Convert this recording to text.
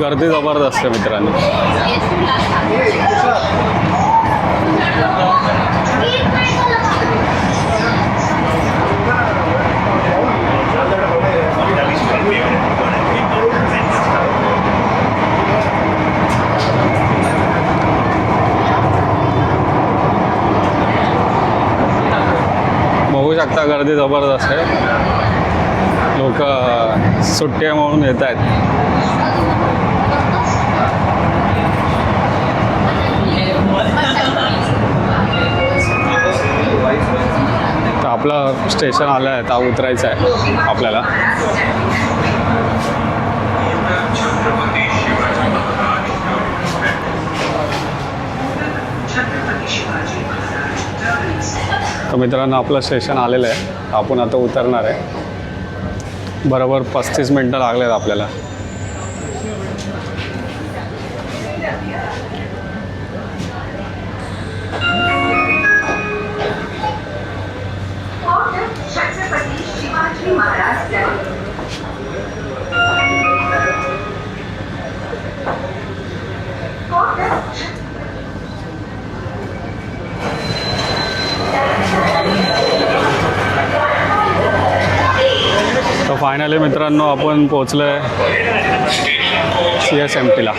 गर्दी जबरदस्त आहे मित्रांनो. शकता गर्दी जबरदस्त आहे. लोक सुट्ट्या म्हणून येत आहेत. तर आपलं स्टेशन आलं आहे आता उतरायचं आहे आपल्याला. तर मित्रांनो आपलं स्टेशन आलेलं आहे. आपण आता उतरणार आहे. बरोबर पस्तीस मिनटं लागलेत आपल्याला. हो, शिवाजी महाराज. फायनली मित्रांनो आपण पोचलो आहे सी एस एम टीला